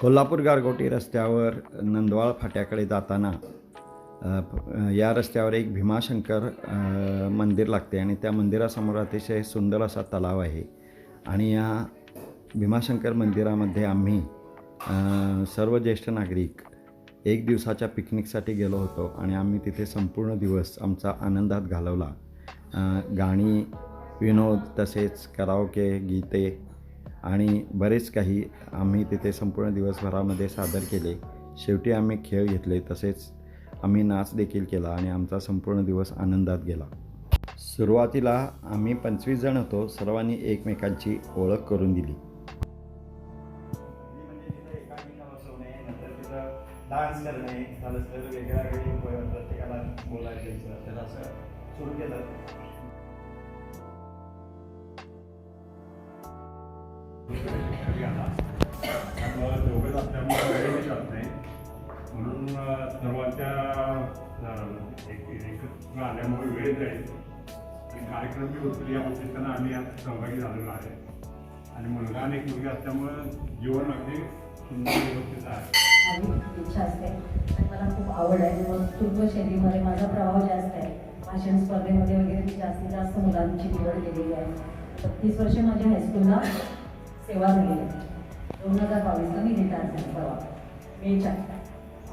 कोल्हापूर गारगोटी रस्त्यावर नंदवाळ फाट्याकडे जाताना या रस्त्यावर एक भीमाशंकर मंदिर लागते आणि त्या मंदिरासमोर अतिशय सुंदर असा तलाव आहे. आणि या भीमाशंकर मंदिरामध्ये आम्ही सर्व ज्येष्ठ नागरिक एक दिवसाच्या पिकनिकसाठी गेलो होतो आणि आम्ही तिथे संपूर्ण दिवस आमचा आनंदात घालवला. गाणी विनोद तसेच कराओके गीते आणि बरेच काही आम्ही तिथे संपूर्ण दिवसभरामध्ये सादर केले. शेवटी आम्ही खेळ घेतले तसेच आम्ही नाच देखील केला आणि आमचा संपूर्ण दिवस आनंदात गेला. सुरुवातीला आम्ही पंचवीस जण होतो सर्वांनी एकमेकांची ओळख करून दिली. डान्स करणे झालं तर वेगळ्या वेगळी प्रत्येकाला बोलायचं असं सुरू केलं. दोघंच असल्यामुळे वेळ मिळत नाही म्हणून सर्वांच्या अं, एक एकत्र आल्यामुळे वेळ जाईल आणि कार्यक्रम बी उचली त्यांना आम्ही यात सहभागी झालेलो आहे आणि मुलगा आणि एक मुलगी असल्यामुळं जीवन अगदी सुंदर व्यवस्थित आहे इच्छा असते. आणि मला खूप आवड आहे. वक्तृत्व शैलीमध्ये माझा प्रभाव जास्त आहे. भाषण स्पर्धेमध्ये वगैरे मी जास्तीत जास्त मुलांची निवड केलेली आहे. बत्तीस वर्ष माझ्या हायस्कूलला सेवा झालेली आहे. दोन हजार बावीसला मी रिटायर झाले परवा. मेच्या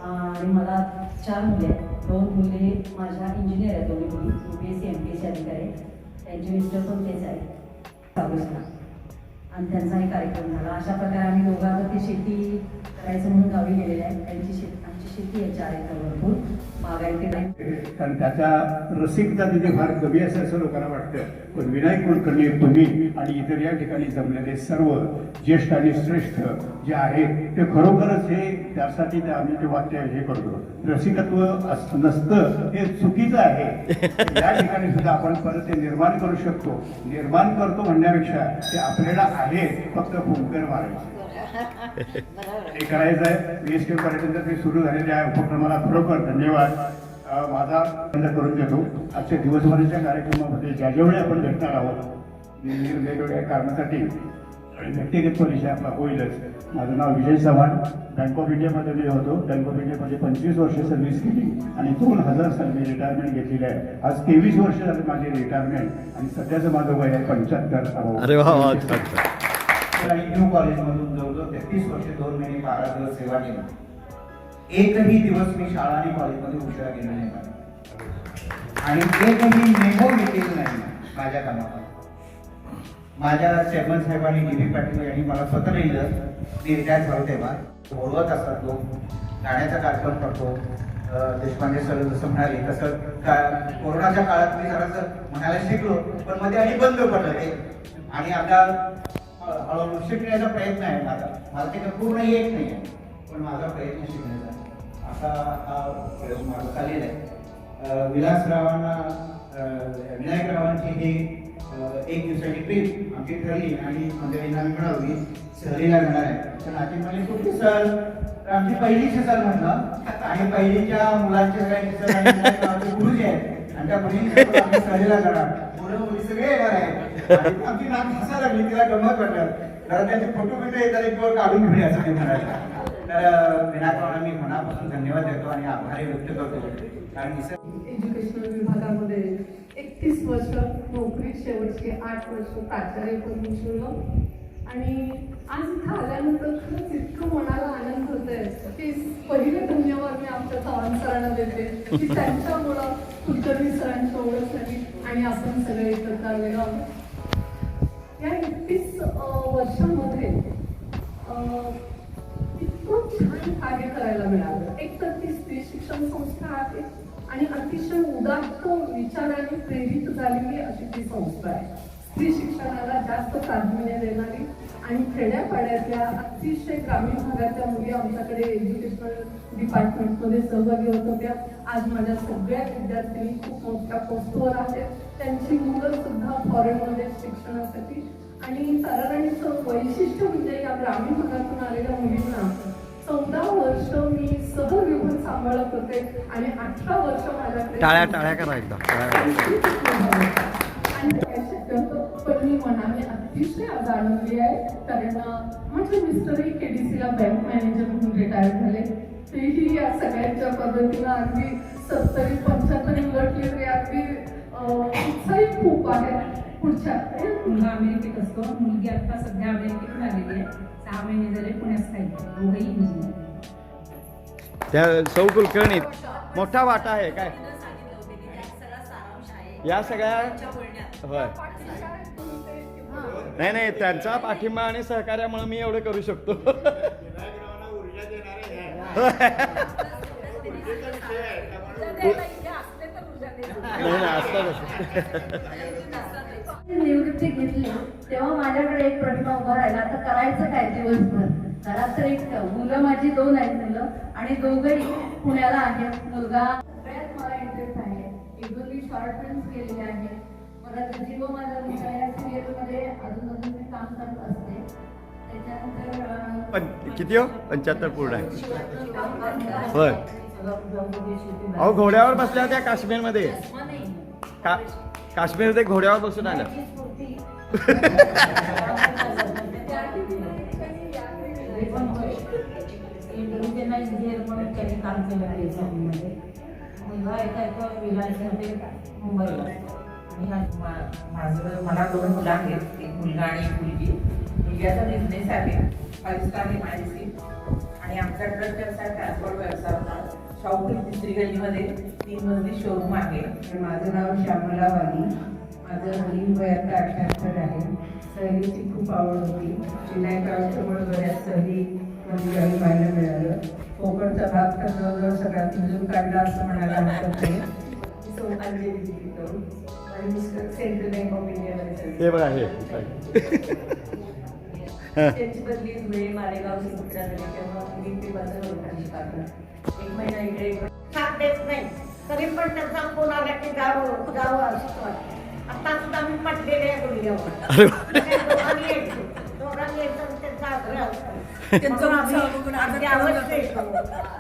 आणि मला चार मुले आहेत. दोन मुले माझ्या इंजिनियर आहेत दोन्ही मुली. U P S C M P S C अधिकारी आहेत त्यांचे मिस्टर पण तेच आहेत. बावीसला. आणि त्यांचाही कार्यक्रम झाला. अशा प्रकारे आम्ही दोघं आता शेती करायचं म्हणून गावी गेलेले आहे. त्यांची शेती शेती भरपूर नाही कारण त्याचा रसिकता तिथे फार कमी असं असं लोकांना वाटतं. पण विनायक कुलकर्णी तुम्ही आणि इतर या ठिकाणी जमलेले सर्व ज्येष्ठ आणि श्रेष्ठ जे आहेत ते खरोखरच हे त्यासाठी त्या आम्ही ते वाक्य हे करतो. रसिकत्व नसतं हे चुकीचं आहे. या ठिकाणी सुद्धा आपण परत ते निर्माण करू शकतो. निर्माण करतो म्हणण्यापेक्षा ते आपल्याला आहे फक्त फुंकर मारायचं. हे करायचं आहे. बी एस के पर्यटन सुरू झालेले आहे. उपक्रमाला खरोखर धन्यवाद. माझा करून देतो आजच्या दिवसभराच्या कार्यक्रमामध्ये ज्या जेवढे आपण भेटणार आहोत वेगवेगळ्या कारणासाठी व्यक्तिगत परिचय आपला होईलच. माझं नाव विजय चव्हाण. बँक ऑफ इंडियामध्ये मी होतो. बँक ऑफ इंडियामध्ये पंचवीस वर्ष सर्व्हिस केली आणि दोन हजार साली मी रिटायरमेंट घेतलेली आहे. आज तेवीस वर्ष झाले माझी रिटायरमेंट आणि सध्याचं माझं वय आहे पंच्याहत्तर कॉलेजमधून होतो तेहतीस वर्ष दोन महिने बारा दिवस सेवा केला. एकही दिवस मी शाळा आणि कॉलेजमध्ये उशिरा गेलो नाही. आणि एकही मेमो घेतलेलं नाही माझ्या कामाला माझ्या चेअरमन साहेबांनी डी बी पाटील यांनी मला स्वतः लिहिलं मी रिटायर झालो तेव्हा. बोलवत असतात लोक. गाण्याचा कार्यक्रम करतो. देशपांडे सर जसं म्हणाले तसं का- कोरोनाच्या काळात मी जरासं म्हणायला शिकलो पण मध्ये आणि बंद पडलं ते. आणि आता हळूहळू शिकण्याचा प्रयत्न आहे माझा. मला ते पूर्ण येत नाही आहे पण माझा प्रयत्न शिकण्याचा असा हा प्रयोग माझा चाललेला आहे. विलासरावांना विनायकरावांची हे एक दिवसाची ट्रीप आमची ठरली आणि मंडळींना आम्ही म्हणालो मी सहलीला जाणार आहे. तर नाती म्हणजे कुठली सर तर आमची पहिलीची सर म्हटलं. आणि पहिलीच्या मुलांच्या सगळ्यांची सहल गुरुजी आहेत. आणि आम्ही सहलीला जाणार मुलं मुली सगळे येणार आहेत. आणि आमची लागली तिला गंमत वाटलं. जरा त्यांचे फोटो बिटो येतात एक काढून घेऊया असं तर मी मनापासून धन्यवाद देतो आणि आभारी व्यक्त करतो. कारण एज्युकेशनल विभागामध्ये एकतीस वर्ष नोकरी शेवटचे आठ वर्ष प्राचार्य करून शिवलं. आणि आज इथं आल्यानंतर खरंच इतकं मनाला आनंद होत आहे की पहिले धन्यवाद मी आमच्या चव्हाण सरांना देते की त्यांच्यामुळं कुलकर्णी सरांची ओळख झाली आणि आपण सगळे एकत्र आलेलो आहोत. या एकतीस वर्षामध्ये इतकं छान कार्य करायला मिळालं. एक तर ती स्त्री शिक्षण संस्था आहे आणि अतिशय उदात्त विचाराने प्रेरित झालेली अशी ती संस्था आहे. स्त्री शिक्षणाला जास्त प्राधान्य देणारी आणि खेड्यापाड्यातल्या अतिशय ग्रामीण भागातल्या मुली आमच्याकडे एज्युकेशनल डिपार्टमेंटमध्ये सहभागी होत होत्या. आज माझ्या सगळ्या विद्यार्थिनी खूप मोठ्या पोस्टवर आहेत. त्यांची मुलं सुद्धा फॉरेनमध्ये शिक्षणासाठी आणि ताराराणीचं वैशिष्ट्य म्हणजे या ग्रामीण भागातून आलेल्या मुलींना चौदा वर्ष मी सहविभाग सांभाळत होते आणि अठरा वर्ष माझ्याकडे टाळ्या टाळ्या करा एकदा. पण मी अति अतिशय आनंदी आहे. कारण माझे मिस्टरही केडीसीला बँक मॅनेजर म्हणून रिटायर झाले. तेही या सगळ्यांच्या पद्धतीनं अगदी सत्तरी पंच्याहत्तरी उलटली तरी अगदी उत्साही खूप आहे पुढच्या. मुलगा अमेरिकेत असतो. मुलगी आता सध्या अमेरिकेतून आलेली आहे. सहा महिने झाले पुण्यात आहे. दोघंही इंजिनियर त्या सौ कुलकर्णीत मोठा वाटा आहे काय? या सगळ्या होय. नाही नाही त्यांचा पाठिंबा आणि सहकार्यामुळे मी एवढं करू शकतो. नाही नाही असतं निवृत्ती घेतली तेव्हा माझ्याकडे एक प्रश्न उभा राहिला. आता करायचं काय दिवसभर? घरात तर एक मुलं माझी दोन आहेत मुलं आणि दोघंही पुण्याला आहेत. मुलगा सगळ्यात मला इंटरेस्ट आहे. एक दोन मी शॉर्ट केलेले आहेत. परत जीव माझा या सिरियलमध्ये अजून अजून मी काम करत असते. त्याच्यानंतर पण किती हो? पंच्याहत्तर पूर्ण आहे. होय. अहो घोड्यावर बसल्या त्या काश्मीरमध्ये. का काश्मीरमध्ये घोड्यावर बसून आल्या. इंजिनियर म्हणून त्यांनी काम केलं आहे एक्झाममध्ये मुलगा एका एका विलासमध्ये मुंबईला. मा- माझं मला दोन मुलं आहेत. एक मुलगा आणि एक मुलगी. मुलग्याचा बिझनेस आहे. फाईव्ह स्टार एमआयसी आणि आमच्याकडे व्यवसाय ट्रान्सपोर्ट व्यवसाय होता. शाहूपूर तिसरी गल्लीमध्ये. तीन मजली शोरूम आहे माझं नाव श्यामला वाली. माझं मुलीन वयात अठ्याहत्तर आहे. सहलीची खूप आवड होती. विनायक काळाच्यामुळे बऱ्याच सहली म्हणजे काही पाहायला मिळालं. कोकणचा भाग तर जवळजवळ सगळ्यात मिळून काढला असं म्हणायला हरकत नाही. So Anjali central bank of इंडियामध्ये हे बघा हे. त्यांची बदली धुळे मालेगाव सिंदखेडा झाली तेव्हा मी माझं लोकांनी काढलं एक महिना इकडे साथ देत नाही तरी पण त्यांचा फोन आला की असं वाटतं आता सुद्धा मी पटलेले आहे गुडघ्यावर.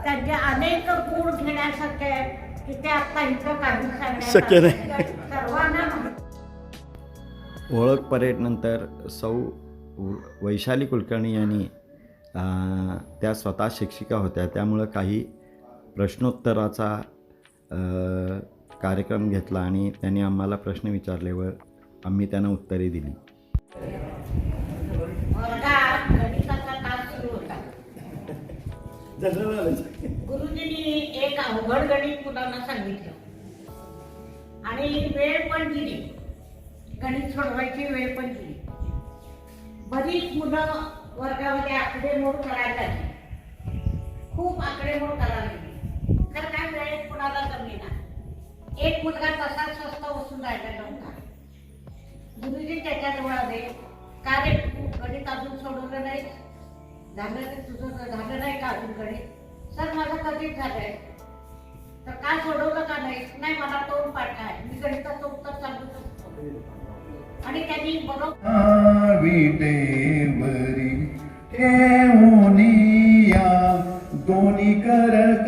त्यांचे अनेक गुण घेण्यासारखे आहेत. आता इथं शक्य नाही. सर्वांना ओळख परेडनंतर सौ वैशाली कुलकर्णी यांनी त्या स्वतः शिक्षिका होत्या. त्यामुळं काही प्रश्नोत्तराचा कार्यक्रम घेतला आणि त्यांनी आम्हाला प्रश्न विचारल्यावर आम्ही त्यांना उत्तरे दिली वर्गात गणिताचा तास सुरू होता गुरुजींनी एक अवघड गणित मुलांना सांगितलं. आणि वेळ पण दिली. गणित सोडवायची वेळ पण दिली. बरीच मुलं वर्गामध्ये आकडेमोड करायला लागली. खूप आकडेमोड करायला लागली. तर काय वेळेत कुणाला जमेना एक मुलगा तसा स्वस्त बसून राहिला नव्हता. गुरुजी त्याच्याजवळ आले. का रे गणित अजून सोडवलं नाही. झालं ते तुझं झालं नाही का अजून सर माझं कधीच झालंय. तर का सोडवलं का नाही? नाही मला तोंड पाठ आहे. मी गणिताचं उत्तर चालू शकतो आणि त्यांनी बरोबर दोन्ही करकटी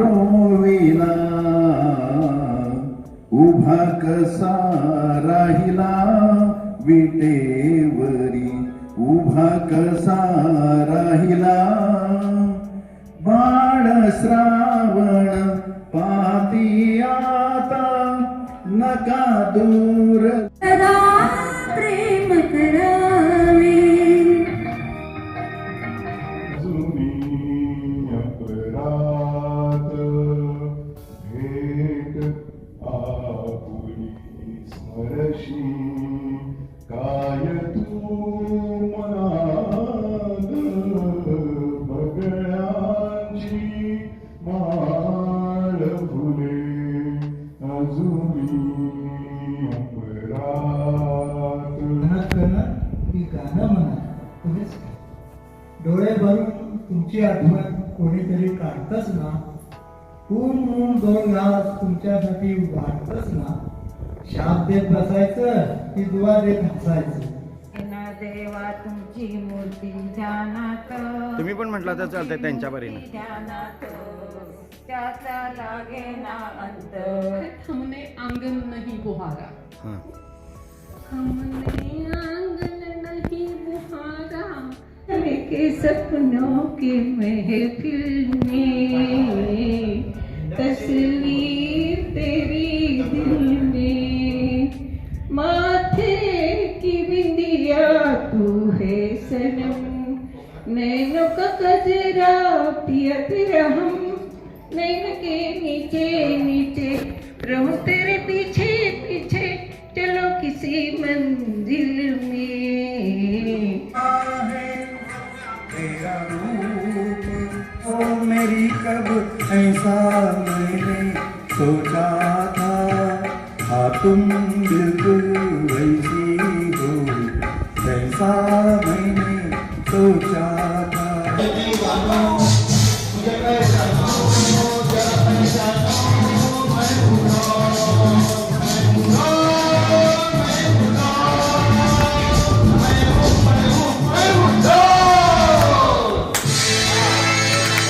रोविला उभा कसा राहिला? विटेवरी उभा कसा राहिला? बाळ श्रावण पाती आता नका दूर काढतच ना. ऊन ऊन दोन घास तुमच्यासाठी वाटतच ना. शाप देत बसायचं की दुवा देत हसायचं? देवा तुमची मूर्ती ध्यानात. तुम्ही पण म्हटलं तर चालतंय त्यांच्या परीनं. ध्यानात. त्याचा लागे ना अंत. हमने आंगन नहीं बुहारा हां. हमने के सपनों की महफिल में तस्वीर तेरी दिल में। माथे की बिंदिया तू है सनम। नैनों का कजरा पिया तेरा हम नैन के नीचे नीचे रहूँ तेरे पीछे कब ऐसा मैंने सोचा था हाँ तुम बिल्कुल वैसी हो जैसा मैंने सोचा था